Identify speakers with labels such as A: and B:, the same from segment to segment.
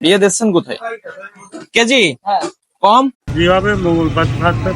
A: বিয়ে দিচ্ছেন কোথায়? কেজি? কম?
B: যেভাবে মঙ্গল ভাতটা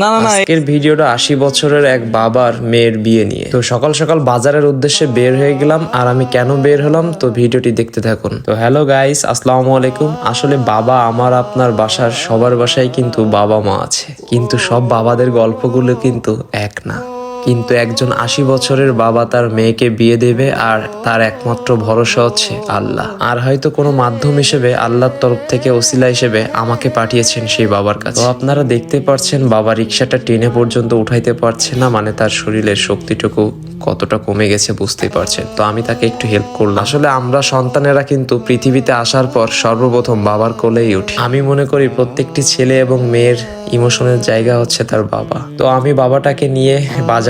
A: না না না
C: আজকের ভিডিওটা আশি বছরের এক বাবার মেয়ের বিয়ে নিয়ে। তো সকাল সকাল বাজারের উদ্দেশ্যে বের হয়ে গেলাম আর আমি কেন বের হলাম তো ভিডিওটি দেখতে থাকুন। তো হ্যালো গাইস আসসালামু আলাইকুম। আসলে বাবা আমার আপনার বাসার সবার বাসায় কিন্তু বাবা মা আছে। কিন্তু সব বাবাদের গল্পগুলো কিন্তু এক না। কিন্তু একজন আশি বছরের বাবা তার মেয়েকে বিয়ে দেবে আর তার একমাত্র ভরসা হচ্ছে আল্লাহ। আর হয়তো কোনো মাধ্যম হিসেবে আল্লাহর তরফ থেকে ওসিলা হিসেবে আমাকে পাঠিয়েছেন সেই বাবার কাছে। আপনারা দেখতে পাচ্ছেন বাবা রিক্সাটা টেনে পর্যন্ত উঠাইতে পারছে না মানে তার শরীরের শক্তিটুকু কতটা কমে গেছে বুঝতেই পারছেন। তো আমি তাকে একটু হেল্প করলাম। আসলে আমরা সন্তানেরা কিন্তু পৃথিবীতে আসার পর সর্বপ্রথম বাবার কোলেই উঠি। আমি মনে করি প্রত্যেকটি ছেলে এবং মেয়ের ইমোশনের জায়গা হচ্ছে তার বাবা। তো আমি বাবাটাকে নিয়ে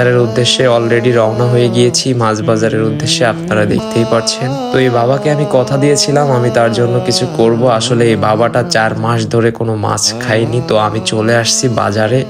C: বাজারের উদ্দেশ্যে অলরেডি রওনা হয়ে গিয়েছি। মাছ বাজারের উদ্দেশ্যে আপনারা দেখতেই পাচ্ছেন। তো এই বাবাকে আমি কথা দিয়েছিলাম, আমি তার জন্য কিছু করব। আসলে এই বাবাটা চার মাস ধরে কোনো মাছ খায়নি। তো আমি চলে আসছি বাজারে।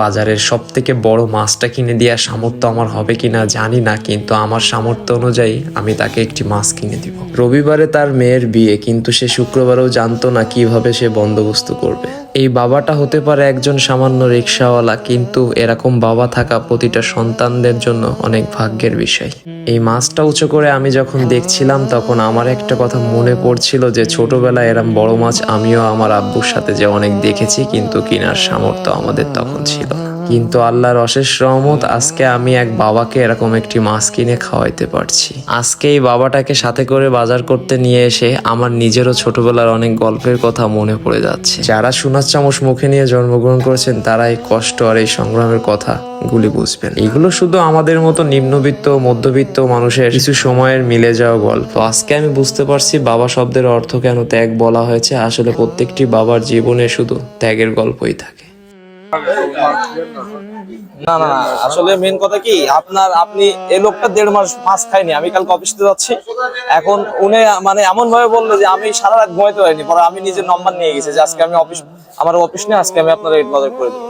C: বাজারের সব থেকে বড় মাছটা কিনে দেওয়ার সামর্থ্য আমার হবে কিনা জানি না, কিন্তু আমার সামর্থ্য অনুযায়ী আমি তাকে একটি মাছ কিনে দিব। রবিবারে তার মেয়ের বিয়ে, কিন্তু সে শুক্রবারেও জানতো না কীভাবে সে বন্দোবস্ত করবে। এই বাবাটা হতে পারে একজন সামান্য রিক্সাওয়ালা কিন্তু এরকম বাবা থাকা প্রতিটা সন্তানদের জন্য অনেক ভাগ্যের বিষয়। এই মাছটা উঁচু করে আমি যখন দেখছিলাম, তখন আমার একটা কথা মনে পড়ছিল যে ছোটবেলায় এরম বড় মাছ আমিও আমার আব্বুর সাথে যে অনেক দেখেছি, কিন্তু কেনার সামর্থ্য আমাদের তখন ছিল কিন্তু আল্লাহর অশেষ রহমত, আজকে আমি এক বাবাকে এরকম একটি মাছ কিনে খাওয়াইতে পারছি। আজকে এই বাবাটাকে সাথে করে বাজার করতে নিয়ে এসে আমার নিজেরও ছোটবেলার অনেক গল্পের কথা মনে পড়ে যাচ্ছে। যারা সোনার চামচ মুখে নিয়ে জন্মগ্রহণ করেছেন, তারা এই কষ্ট আর এই সংগ্রামের কথা গুলি বুঝবেন। এগুলো শুধু আমাদের মতো নিম্নবিত্ত, মধ্যবিত্ত মানুষের কিছু সময়ের মিলে যাওয়া গল্প। আজকে আমি বুঝতে পারছি বাবা শব্দের অর্থ কেন ত্যাগ বলা হয়েছে। আসলে প্রত্যেকটি বাবার জীবনে শুধু ত্যাগের গল্পই থাকে।
A: না না আসলে মেন কথা কি, আপনার, আপনি এই লোকটা দেড় মাস মাছ খাইনি আমি কালকে অফিসে যাচ্ছি। এখন উনি মানে এমন ভাবে বলল যে আমি সারা রাত ঘুমাইতে পারিনি, পরে আমি নিজের নম্বর নিয়ে গেছি যে আজকে আমি অফিস আমার অফিস নিয়ে আজকে আমি আপনার রেট বাজার করে দেবো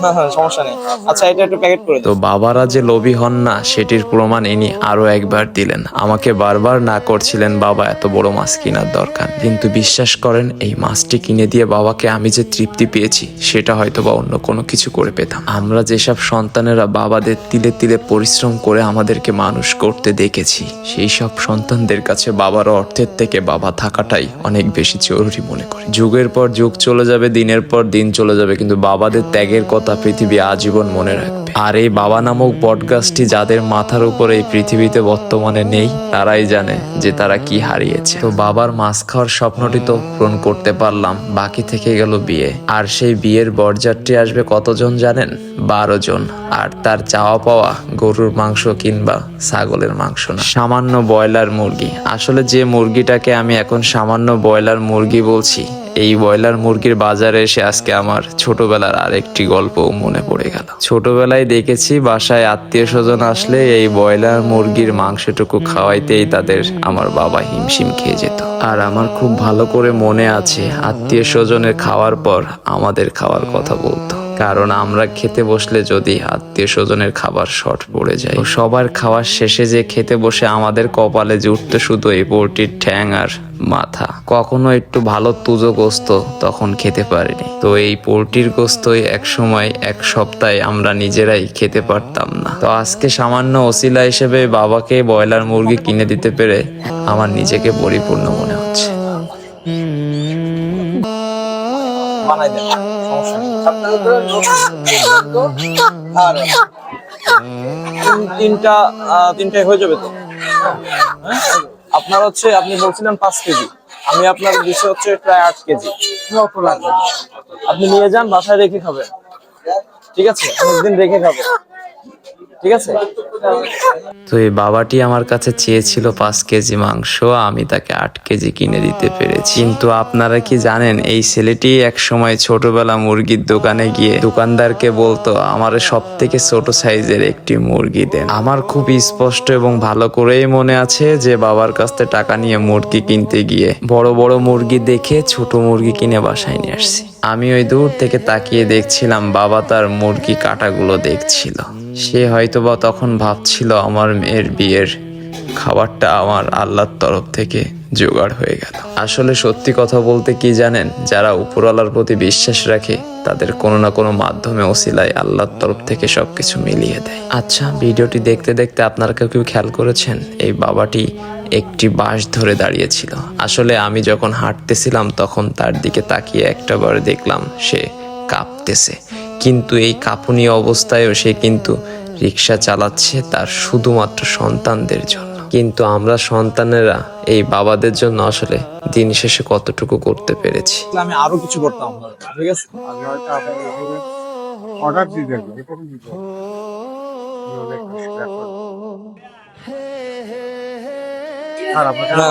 A: হ্যাঁ সমস্যা নেই। আচ্ছা এটা একটু প্যাকেট করে
C: তো বাবারা যে লোভী হন না সেটির প্রমাণ ইনি আরও একবার দিলেন। আমাকে বারবার না করছিলেন বাবা এত বড় মাছ কেনার দরকার। কিন্তু বিশ্বাস করেন এই মাছটি কিনে দিয়ে বাবাকে আমি যে তৃপ্তি পেয়েছি সেটা হয়তো বা অন্য কোনো কিছু করে পেতাম। আমরা যেসব সন্তানেরা বাবাদের তিলে তিলে পরিশ্রম করে আমাদেরকে মানুষ করতে দেখেছি সেই সব সন্তানদের কাছে বাবার অর্থের থেকে বাবা থাকাটাই অনেক বেশি জরুরি মনে করি। যুগের পর যুগ চলে যাবে দিনের পর দিন চলে যাবে কিন্তু বাবাদের ত্যাগের কথা পৃথিবী আজীবন মনে রাখবে। আর এই বাবা নামক বটগাছটি যাদের মাথার উপর এই পৃথিবীতে বর্তমানে নেই, তারাই জানে যে তারা কি হারিয়েছে। তো বাবার মাছ খাওয়ার স্বপ্নটি তো পূরণ করতে পারলাম, বাকি থেকে গেল বিয়ে। আর সেই বিয়ের বরযাত্রী আসবে কতজন জানেন? বারো জন। আর তার চাওয়া পাওয়া গরুর মাংস কিংবা ছাগলের মাংস না। সামান্য ব্রয়লার মুরগি। আসলে যে মুরগিটাকে আমি এখন সামান্য ব্রয়লার মুরগি বলছি এই ব্রয়লার মুরগির বাজারে এসে আজকে আমার ছোটবেলার আরেকটি গল্প মনে পড়ে গেল। ছোটবেলায় দেখেছি বাসায় আত্মীয় স্বজন আসলে এই ব্রয়লার মুরগির মাংসটুকু খাওয়াইতেই তাদের আমার বাবা হিমশিম খেয়ে যেত। আর আমার খুব ভালো করে মনে আছে, আত্মীয় স্বজনের খাওয়ার পর আমাদের খাওয়ার কথা বলতো। কারণ আমরা খেতে বসলে যদি আত্মীয় স্বজনের খাবার শর্ট পড়ে যায় সবার খাওয়ার শেষে যে খেতে বসে আমাদের কপালে জুটতো শুধু এই পোলট্রির ঠ্যাং আর মাথা। কখনো একটু ভালো তুজো গোস্ত তখন খেতে পারিনি। তো এই পোলট্রির গোস্তই এক সময় এক সপ্তাহে আমরা নিজেরাই খেতে পারতাম না। তো আজকে সামান্য ওসিলা হিসেবে বাবাকে ব্রয়লার মুরগি কিনে দিতে পেরে আমার নিজেকে পরিপূর্ণ মনে হচ্ছে।
A: তিনটা তিনটায় হয়ে যাবে তো? হ্যাঁ? আপনার হচ্ছে, আপনি বলছিলেন পাঁচ কেজি। আমি আপনার দিচ্ছি হচ্ছে প্রায় আট কেজি। আপনি নিয়ে যান, বাসায় রেখে খাবেন। ঠিক আছে? অনেকদিন রেখে খাবেন। ঠিক আছে?
C: তো এই বাবাটি আমার কাছে চেয়েছিল পাঁচ কেজি মাংস, আমি তাকে আট কেজি কিনে দিতে পেরেছি। কিন্তু আপনারা কি জানেন, এই ছেলেটি এক সময় ছোটবেলা মুরগির দোকানে গিয়ে দোকানদারকে বলতো, আমার সব থেকে ছোট সাইজের একটি মুরগি দেন। আমার খুব স্পষ্ট এবং ভালো করেই মনে আছে যে বাবার কাছ থেকে টাকা নিয়ে মুরগি কিনতে গিয়ে বড় বড় মুরগি দেখে ছোট মুরগি কিনে বাসায় নিয়ে আসছি। আমি ওই দূর থেকে তাকিয়ে দেখছিলাম বাবা তার মুরগি কাটাগুলো দেখছিল। সে হয়তোবা তখন ভাবছিল আমার মেয়ের বিয়ের খাবারটা আমার আল্লাহর তরফ থেকে জোগাড় হয়ে গেল। আসলে সত্যি কথা বলতে কি জানেন? যারা উপরওয়ালার প্রতি বিশ্বাস রাখে, তাদের কোনো না কোনো মাধ্যমে ওসিলায় আল্লাহর তরফ থেকে সব কিছু মিলিয়ে দেয়। আচ্ছা ভিডিওটি দেখতে দেখতে আপনারা কেউ কেউ খেয়াল করেছেন? এই বাবাটি একটি বাঁশ ধরে দাঁড়িয়েছিল। আসলে আমি যখন হাঁটতেছিলাম, তখন তার দিকে তাকিয়ে একটাবার দেখলাম সে কাঁপতেছে। কিন্তু এই কাঁপুনি অবস্থায়ও সে কিন্তু রিক্সা চালাচ্ছে তার শুধুমাত্র সন্তানদের জন্য। কিন্তু আমরা সন্তানেরা এই বাবাদের জন্য আসলে দিন শেষে কতটুকু করতে পেরেছি?
A: আমি আরও কিছু করতাম ঠিক আছে?
B: অর্ডার দিয়ে
A: না।
B: না।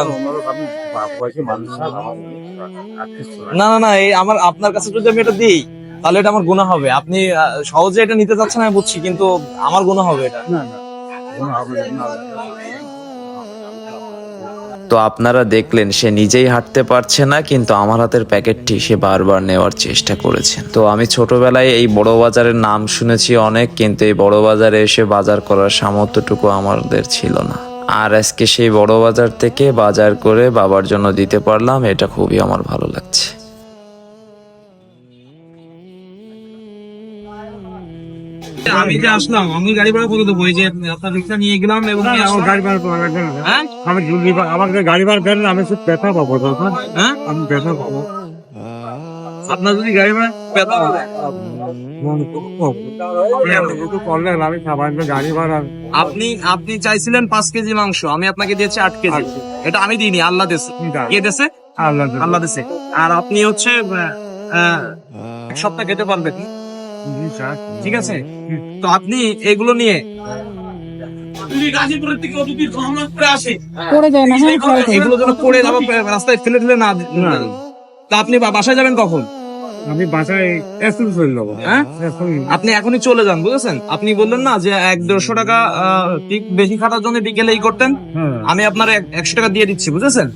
A: না না না এই আমার আপনার কাছে যদি আমি এটা দিই তাহলে এটা আমার গুণা হবে। আপনি সহজে এটা নিতে চাচ্ছেন আমি বুঝছি কিন্তু আমার গুণা হবে এটা।
B: না না। কোনো হবে না।
C: তো আপনারা দেখলেন সে নিজেই হাঁটতে পারছে না কিন্তু আমার হাতের প্যাকেটটি সে বারবার নেওয়ার চেষ্টা করেছে। তো আমি ছোটবেলায় এই বড় বাজারের নাম শুনেছি অনেক কিন্তু এই বড় বাজারে এসে বাজার করার সামর্থ্যটুকু আমাদের ছিল না। আর আজকে সেই বড় বাজার থেকে বাজার করে বাবার জন্য দিতে পারলাম এটা খুবই আমার ভালো লাগছে।
A: আমি যে আসলাম আমি গাড়ি ভাড়া করে দেবো? এই যে আপনার রিক্সা নিয়ে গেলাম এবং
B: আমার গাড়ি ভাড়া যাবে
A: হ্যাঁ?
B: আমি জুলি আমাকে গাড়ি ভাড়া দেন আমি শুধু ব্যথা পাবো দাদা।
A: হ্যাঁ?
B: আমি ব্যথা পাবো।
A: আপনার যদি গাড়ি ভাড়া হবে
B: আপনি এত কিছু করলেন আমি সামান্য গাড়ি ভাড়া।
A: আপনি আপনি চাইছিলেন পাঁচ কেজি মাংস আমি আপনাকে দিয়েছি আট কেজি। এটা আমি দিইনি আল্লাহ দেশে কে দেশে
B: আল্লাহ
A: আল্লাহ দেশে আর আপনি হচ্ছে এক সপ্তাহ খেতে পারবেন। ঠিক আছে? তো আপনি এগুলো নিয়ে
D: পড়ে যায় না হ্যাঁ খেয়াল করো।
A: এগুলো যেন পড়ে রাস্তায় ফেলে ফেলে না
B: না।
A: তা আপনি বাসায় যাবেন কখন?
B: আমি বাসায় এখন চলে যাব।
A: হ্যাঁ? আপনি এখনই চলে যান বুঝেছেন? আপনি বললেন না যে এক দেড়শো টাকা আহ, ঠিক বেশি খাটার জন্য বিকেলে এই করতেন।
B: হ্যাঁ।
A: আমি আপনার একশো টাকা দিয়ে দিচ্ছি বুঝেছেন?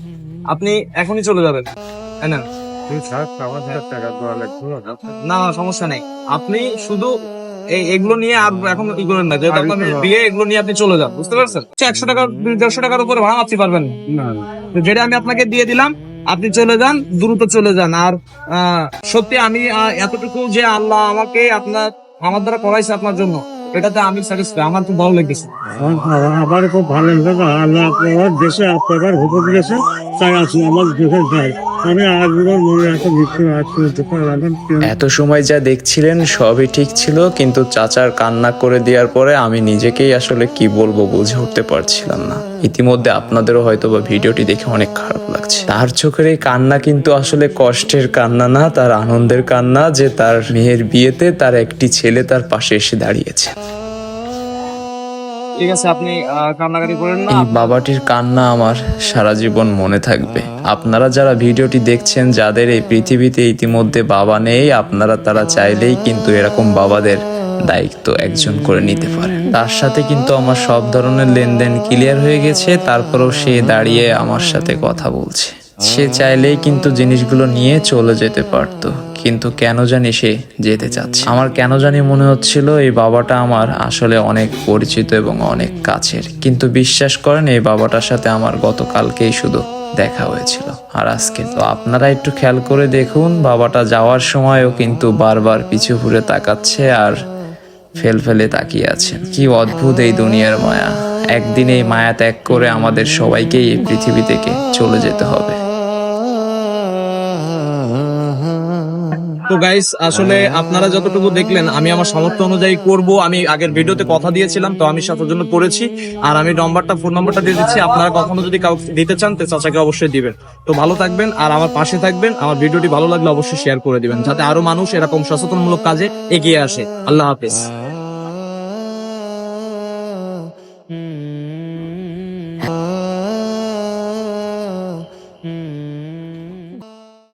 A: আপনি এখনই চলে যাবেন। হ্যাঁ না সমস্যা নেই। আপনি শুধু এগুলো নিয়ে আর এখন ই করেন না যেহেতু আপনার বিয়ে এগুলো নিয়ে আপনি চলে যান বুঝতে পারছেন? একশো টাকা দেড়শো টাকার উপরে ভাড়া পারবেন না। যেটা আমি আপনাকে দিয়ে দিলাম আপনি চলে যান দ্রুত চলে যান। আর সত্যি আমি এতটুকু যে আল্লাহ আমাকে আপনার আমার দ্বারা করাইছে আপনার জন্য এটাতে আমি স্যাটিসফাই আমার খুব ভালো লেগেছে।
B: আমার- খুব ভালো লেগেছে আল্লাহ আপনার দেশে আপনার হুকুম দিয়েছে তাই আছি আমার দেশে
C: এত সময় যা দেখছিলেন সবই ঠিক ছিল, কিন্তু চাচার কান্না করে দেওয়ার পরে আমি নিজেকেই আসলে কি বলব বুঝে উঠতে পারছিলাম না। ইতিমধ্যে আপনাদেরও হয়তো বা ভিডিওটি দেখে অনেক খারাপ লাগছে। তার চোখের এই কান্না কিন্তু আসলে কষ্টের কান্না না, তার আনন্দের কান্না যে তার মেয়ের বিয়েতে তার একটি ছেলে তার পাশে এসে দাঁড়িয়েছে।
A: ঠিক আছে, আপনি কান্নাকাটি করেন না।
C: এই বাবাটির কান্না আমার সারা জীবন মনে থাকবে। আপনারা যারা ভিডিওটি দেখছেন, যাদের এই পৃথিবীতে ইতিমধ্যে বাবা নেই, আপনারা তারা চাইলেই কিন্তু এরকম বাবাদের দায়িত্ব একজন করে নিতে পারেন। তার সাথে কিন্তু আমার সব ধরনের লেনদেন ক্লিয়ার হয়ে গেছে, তারপরেও সে দাঁড়িয়ে আমার সাথে কথা বলছে। সে চাইলেই কিন্তু জিনিসগুলো নিয়ে চলে যেতে পারতো। কিন্তু কেন জানি সে যেতে চাচ্ছে। আমার কেন জানি মনে হচ্ছিল এই বাবাটা আমার আসলে অনেক পরিচিত এবং অনেক কাছের। কিন্তু বিশ্বাস করেন, এই বাবাটার সাথে আমার গতকালকেই শুধু দেখা হয়েছিল। আর আজকে তো আপনারা একটু খেয়াল করে দেখুন, বাবাটা যাওয়ার সময়ও কিন্তু বারবার পিছু ঘুরে তাকাচ্ছে আর ফেল ফেলে তাকিয়ে আছেন কি অদ্ভুত এই দুনিয়ার মায়া। একদিন এই মায়া ত্যাগ করে আমাদের সবাইকেই এই পৃথিবী থেকে চলে যেতে হবে।
A: তো গাইস আসলে আপনারা যতটুকু দেখলেন আমি আমার সামর্থ্য অনুযায়ী করব। আমি আগের ভিডিওতে কথা দিয়েছিলাম তো আমি সাথের জন্য করেছি। আর আমি নম্বরটা ফোন নম্বরটা দিয়ে দিচ্ছি। আপনারা কখনো যদি কাউকে দিতে চান তো চাচাকে অবশ্যই দিবেন। তো ভালো থাকবেন আর আমার পাশে থাকবেন। আমার ভিডিওটি ভালো লাগলে অবশ্যই শেয়ার করে দিবেন যাতে আরও মানুষ এরকম সচেতনমূলক কাজে এগিয়ে আসে। আল্লাহ হাফেজ।